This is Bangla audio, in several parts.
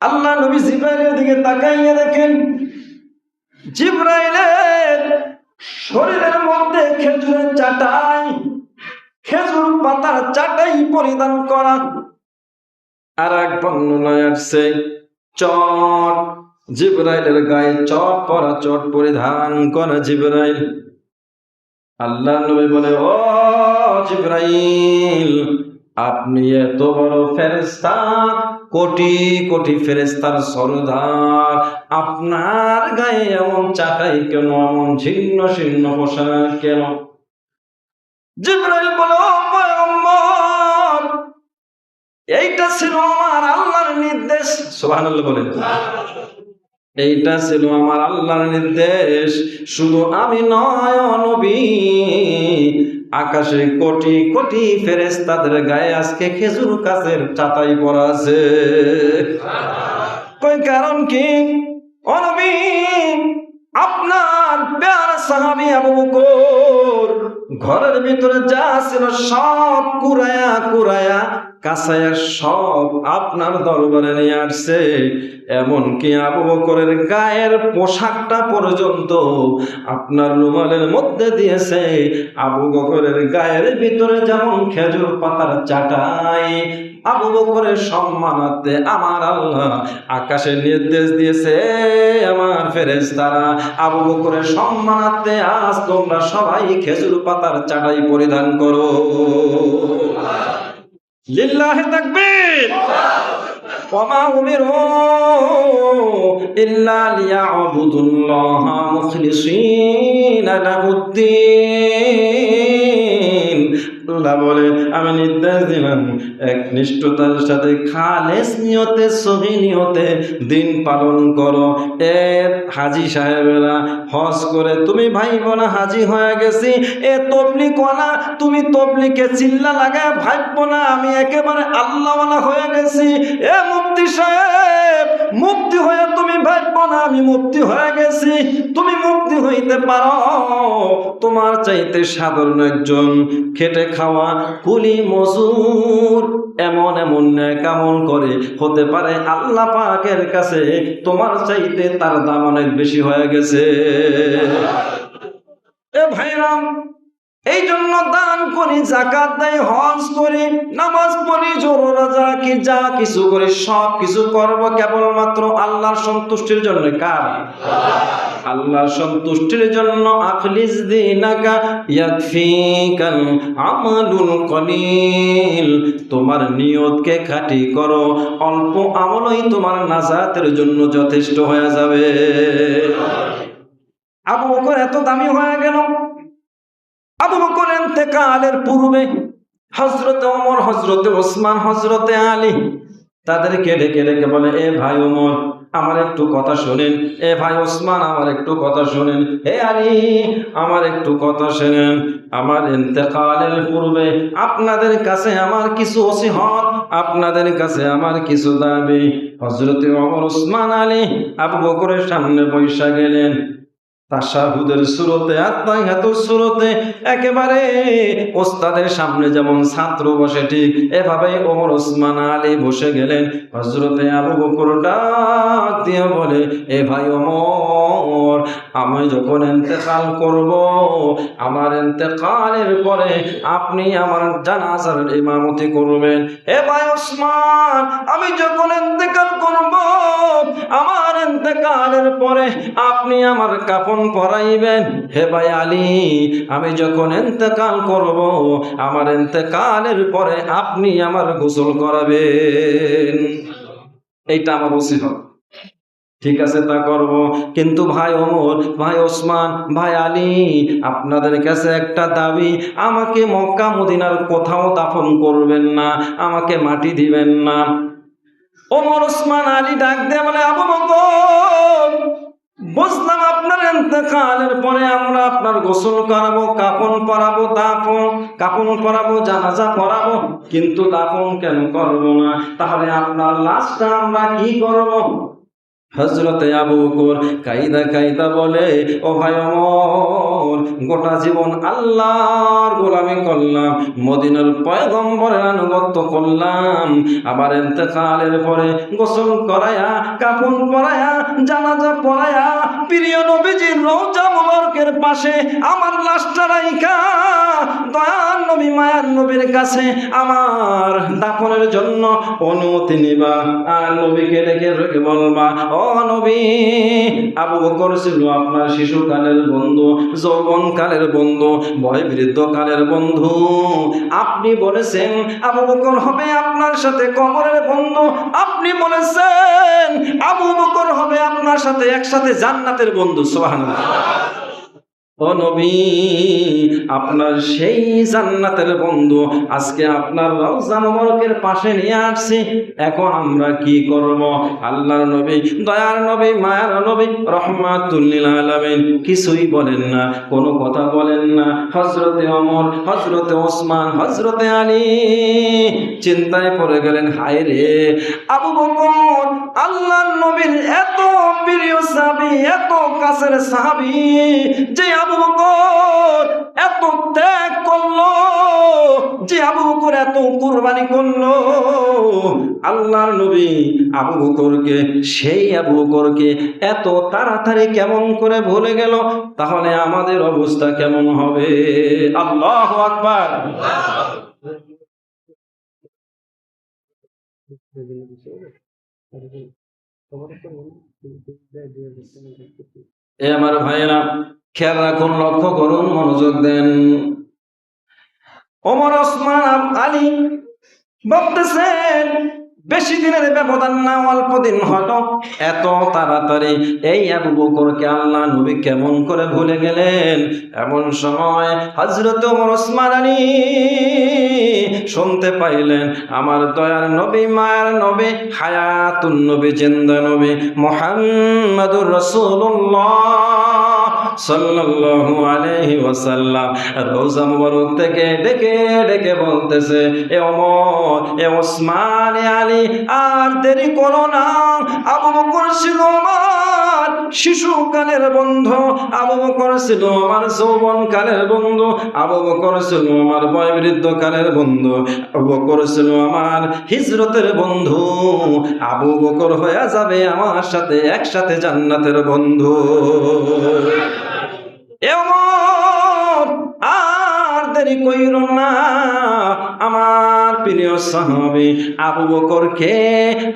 আল্লাহ নবী জিব্রাইলের দিকে তাকাইয়া দেখেন। জিব্রাইলের শরীরের মধ্যে খেজুরের চাটাই, খেজুর পাতার চাটাই পরিধান করা। আর এক বর্ণনায় আসছে, চট, জিব্রাইলের গায়ে চট পরা চট পরিধান করা জিব্রাইল। আল্লাহ নবী বলে, ও জিব্রাইল, আপনি এত বড় ফেরেস্তা কোটি কোটি ফেরেস্তার সরদার, আপনার গায়ে এমন চাটাই কেন, এমন ছিন্ন ছিন্ন পোশাক কেন? জিব্রাইল বলো এইটা ছিল আমার আল্লাহর নির্দেশ। সোহান বলেন। এইটা ছিল আমার আল্লাহর নির্দেশ। শুধু আমি নয় নবী, আকাশে কোটি কোটি ফেরেশতাদের গায়ে আজকে খেজুর কাছের চাতাই পড়া আছে। কই কারণ কি? ও নবী, আপনার প্যার সাহাবি আবু ঘরের ভিতরে যা ছিল সব কুরায়া কুরায়া কাছায়া সব আপনার দরবারে নিয়ে আসছে। এমনকি আবু বকরের গায়ের পোশাকটা পর্যন্ত আপনার রুমালের মধ্যে দিয়েছে। আবু বকরের গায়ের ভিতরে যেমন খেজুর পাতার চাটাই, আবু বকরের সম্মানার্থে আমার আল্লাহ আকাশে নির্দেশ দিয়েছে, আমার ফেরেশতারা। আবু বকরের সম্মানার্থে আজ তোমরা সবাই খেজুর পাতার চাটাই পরিধান করো। লিল্লাহে তাকবীর। ওমা উমিরু ইল্লা লিয়াবুদুল্লাহ মুখলিসিনা লাহুদ্দিন। আল্লাহ বলে, আমি নির্দেশ দিলাম একনিষ্ঠতার সাথে খালেস নিয়তে, সহি নিয়তে দিন পালন করো। এর হাজি সাহেবেরা হজ করে, তুমি ভাই বোনা হাজি হয়ে গেছি। এ তবলি কলা তুমি তবলিকে চিল্লা লাগায় ভাইব না আমি একেবারে আল্লাহওয়ালা হয়ে গেছি। এ মুক্তি সাহেব মুক্তি হয়ে তুমি ভাইব না আমি মুক্তি হয়ে গেছি, তুমি মুক্তি হইতে পারো। তোমার চাইতে সাধারণ একজন খেটে খাওয়া কুলি মজুর, এমন এমন কেমন করে। হতে পারে আল্লাহ পাকের কাছে তোমার চাইতে তার দাম অনেক বেশি হয়ে গেছে। এ ভাইরাম এই জন্য দান করি জাকাত দেয় হজ করি, নামাজ পড়ি, জোর কি যা কিছু করি, সব কিছু করব কেবলমাত্র আল্লাহর সন্তুষ্টির জন্য। কার? আল্লাহর সন্তুষ্টির জন্য। আখলিস দিনাকা ইয়াকফিকাল আমালুল কলিল। তোমার নিয়তকে খাঁটি করো, অল্প আমলই তোমার নাজাতের জন্য যথেষ্ট হয়ে যাবে। আবু বকর এত দামি হয়ে গেল। আবু বকর এতেকালের পূর্বে হজরতে ওমর হজরতে ওসমান হজরতে আলী তাদেরকে ডেকে ডেকে বলে, এ ভাই ওমর, আমার একটু কথা শোনেন। এ ভাই ওসমান, আমার একটু কথা শোনেন। হে আলী, আমার একটু কথা শোনেন। আমার ইন্তেকালের পূর্বে আপনাদের কাছে আমার কিছু ওসিহত, আপনাদের কাছে আমার কিছু দাবি। হজরতে ওমর, ওসমান, আলী আবু বকরের সামনে বৈশা গেলেন। তাসাহুদের সুরতে সুরতে একেবারে ওস্তাদের সামনে যেমন ছাত্র বসে, ঠিক এভাবে ওমর ওসমান আলী বসে গেলেন। হজরতে আবু বকর ডাক দিয়ে বলে, এ ভাই ওমর, আমি যখন এতেকাল করব, আমার এতেকালের পরে আপনি আমার জানাজার ইমামতি করবেন। এ ভাই ওসমান, আমি যখন এতেকাল করব, আমার এতেকালের পরে আপনি আমার কাপন পরাইবেন, হে ভাই আলী, আমি যখন এতেকাল করব, আমার এতেকালের পরে আপনি আমার গোসল করাবেন। এইটা আমার উচিত ঠিক আছে, তা করব। কিন্তু ভাই ওমর, ভাই ওসমান, ভাই আলী, আপনাদের কাছে একটা দাবি, আমাকে মক্কা মদিনার কোথাও দাফন করবেন না, আমাকে মাটি দিবেন না। ওমর, ওসমান, আলী ডাক দিয়ে বলে, আবু বকর বুঝলাম আপনার এতেকালের পরে আমরা আপনার গোসল করাবো, কাপন পরাবো, দাফন, কাপন পরাবো, জানাজা পরাবো, কিন্তু দাফন কেন করব না? তাহলে আপনার লাশটা আমরা কি করব? হজরতে আবু কর কাইদা কাইদা বলে, ও ভাই অমর গোটা জীবন আল্লাহর গোলামি করলাম, মদিনার পয়গম্বরের আনুগত্য করলাম। আবার এতেকালের পরে গোসল করায়া কাপড় পরায়া, জানাজা পরায়া, প্রিয় নবীজির রওজা মুবারকের পাশে আমার লাশটা রাইখা দয়ার নবী, মায়ার নবীর কাছে আমার দাফনের জন্য অনুমতি নিবা। আর নবীকে ডেকে ডেকে বলবা, ও নবী, আবু বকর ছিল আপনার শিশুকালের বন্ধু যৌবন কালের বন্ধু বয় বৃদ্ধ কালের বন্ধু। আপনি বলেছেন, আবু বকর হবে আপনার সাথে কবরের বন্ধু। আপনি বলেছেন, আবু বকর হবে আপনার সাথে একসাথে জান্নাতের বন্ধু। সুবহানাল্লাহ। নবী, আপনার সেই জান্নাতের বন্ধু আজকে আপনার পাশে নিয়ে আসছি। এখন আমরা কি করব? আল্লাহর নবী, দয়ার নবী, মায়ার নবী রহমাতুল্লিল কিছুই বলেন না, কোনো কথা বলেন না। হজরতে অমর হজরতে ওসমান হজরতে আলী চিন্তায় পড়ে গেলেন, হায় রে, আবু বকর, আল্লাহর নবীর এত প্রিয় সাহাবী, এত কাছের সাহাবী, যে এত ত্যাগ করল, যে আবু বকর এত কুরবানি করল। আল্লাহর নবী আবু বকরকে সেই আবু বকরকে এত তাড়াতাড়ি কেমন করে ভুলে গেল, তাহলে আমাদের অবস্থা কেমন হবে? আল্লাহ আকবার। এ আমার ভাইয়েরা, খেয়াল রাখুন, লক্ষ্য করুন, মনোযোগ দেন। ওমর ওসমান আলী ভাবতেছেন বেশি দিনের ব্যবধান না, অল্প দিন হলো। এত তাড়াতাড়ি এই আবু বকরকে আল্লাহ নবী কেমন করে ভুলে গেলেন? এমন সময় হজরত ওমর ওসমান আলী শুনতে পাইলেন, আমার দয়ার নবী, মায়ের নবী, হায়াতুন নবী, জিন্দা নবী, মোহাম্মদুর রসুল্লাহ সাল্লাল্লাহু আলাইহি ওয়াসাল্লাম। রোজা মুবারক থেকে ডেকে ডেকে বলতেছে, এ ওমর, এ ওসমান আলী, আর দেরি করো না, আবু বকর ছিল শিশুকালের বন্ধু, আবু বকর ছিল আমার যৌবন কালের বন্ধু, আবু বকর ছিল আমার বয়বৃদ্ধ কালের বন্ধু, আবু বকর ছিল আমার হিজরতের বন্ধু, আবু বকর হয়ে যাবে আমার সাথে, একসাথে জান্নাতের বন্ধু। এমন দেরি কইর না। আমার প্রিয় সাহাবী, আবু বকরকে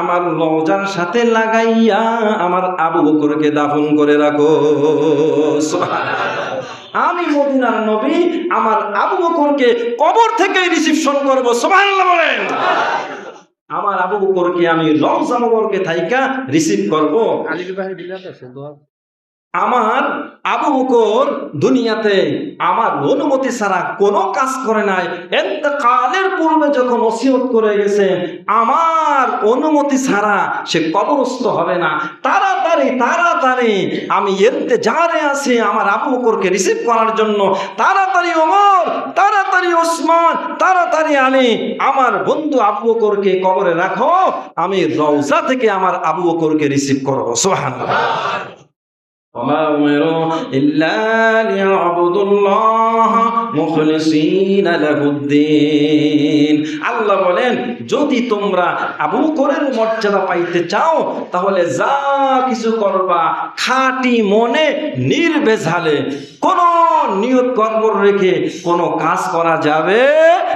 আমার লজার সাথে লাগাইয়া আমার আবু বকরকে দাফন করে রাখো। আমি মদিনার নবী, আমার আবু বকরকে কবর থেকে রিসিপশন করব। সুবহানাল্লাহ বলেন। আমার আবু বকরকে আমি রওজা মোবারকে থাইকা রিসিভ করব। আলীর ভাই বিলাত আছে আমার আবু বকর দুনিয়াতে আমার অনুমতি ছাড়া কোনো কাজ করে নাই। এতেকালের পূর্বে যখন ওসিয়ত করে গেছে, আমার অনুমতি ছাড়া সে কবরস্থ হবে না। তাড়াতাড়ি তাড়াতাড়ি আমি এতে যারে আছি আমার আবু বকরকে রিসিভ করার জন্য। তাড়াতাড়ি ওমর, তাড়াতাড়ি ওসমান, তাড়াতাড়ি আলী, আমার বন্ধু আবু বকরকে কবরে রাখো। আমি রওজা থেকে আমার আবু বকরকে রিসিভ করব। সুবহানাল্লাহ। وما أمروا إلا ليعبدوا الله مخلصين له الدين আল্লাহ বলেন যদি তোমরা আবু বকরের মর্যাদা পাইতে চাও তাহলে যা কিছু করবা খাঁটি মনে নির্বেঝালে কোন নিয়ত কর্ম রেখে কোনো কাজ করা যাবে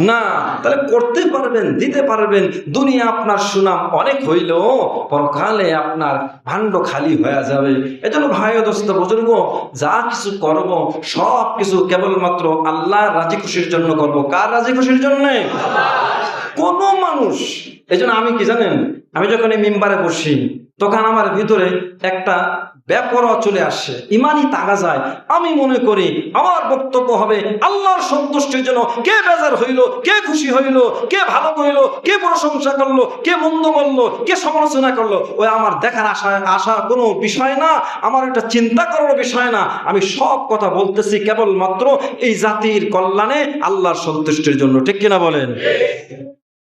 না। তাহলে করতে পারবেন, দিতে পারবেন। দুনিয়া আপনার সুনাম অনেক হইলেও পরকালে আপনার ভাণ্ড খালি হয়ে যাবে। এজন্য ভাই দোস্ত, বুজুর্গ, যা কিছু করব, সব কিছু কেবলমাত্র আল্লাহ রাজি খুশির জন্য করব। কার রাজি খুশির জন্য? কোন মানুষ। এই জন্য আমি কি জানেন? আমি যখন এই মেম্বারে বসি, তখন আমার ভিতরে একটা ব্যাপরোয়া চলে আসছে ইমানই তাগা যায়। আমি মনে করি, আমার বক্তব্য হবে, আল্লাহর সন্তুষ্টির জন্য কে বেজার হইল, কে খুশি হইল, কে ভালো কইল কে প্রশংসা করল, কে মন্দ বলল, কে সমালোচনা করল, ওই আমার দেখার আশা আশা কোনো বিষয় না, আমার একটা চিন্তা করার বিষয় না। আমি সব কথা বলতেছি কেবলমাত্র এই জাতির কল্যাণে আল্লাহর সন্তুষ্টির জন্য, ঠিক কিনা বলেন?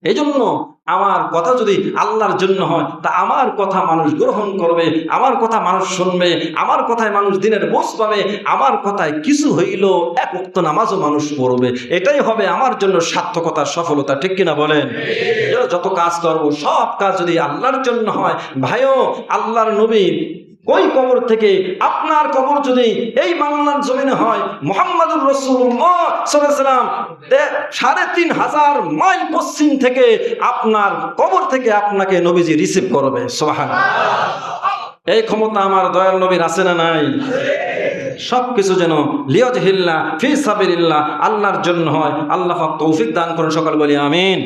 এই জন্য আমার কথা যদি আল্লাহর জন্য হয়, তা আমার কথা মানুষ গ্রহণ করবে, আমার কথা মানুষ শুনবে, আমার কথায় মানুষ দিনের বোঝ পাবে, আমার কথায় কিছু হইল এক উক্ত নামাজও মানুষ পড়বে। এটাই হবে আমার জন্য সার্থকতার সফলতা, ঠিক কিনা বলেন? যত কাজ করব, সব কাজ যদি আল্লাহর জন্য হয়, ভাইও আল্লাহর নবী ওই কবর থেকে আপনার কবর যদি এই বাংলার জমিনে হয়, মোহাম্মদুর সাল্লাম সাড়ে তিন হাজার মাইল পশ্চিম থেকে আপনার কবর থেকে আপনাকে নবীজি রিসিভ করবে সোহান এই ক্ষমতা আমার দয়াল নবীর আছে না নাই? সবকিছু যেন লিয়জ হিল্লা ফি সাবিল্লাহ আল্লাহর জন্য হয়। আল্লাহ তৌফিক দান করুন, সকাল বলি আমিন।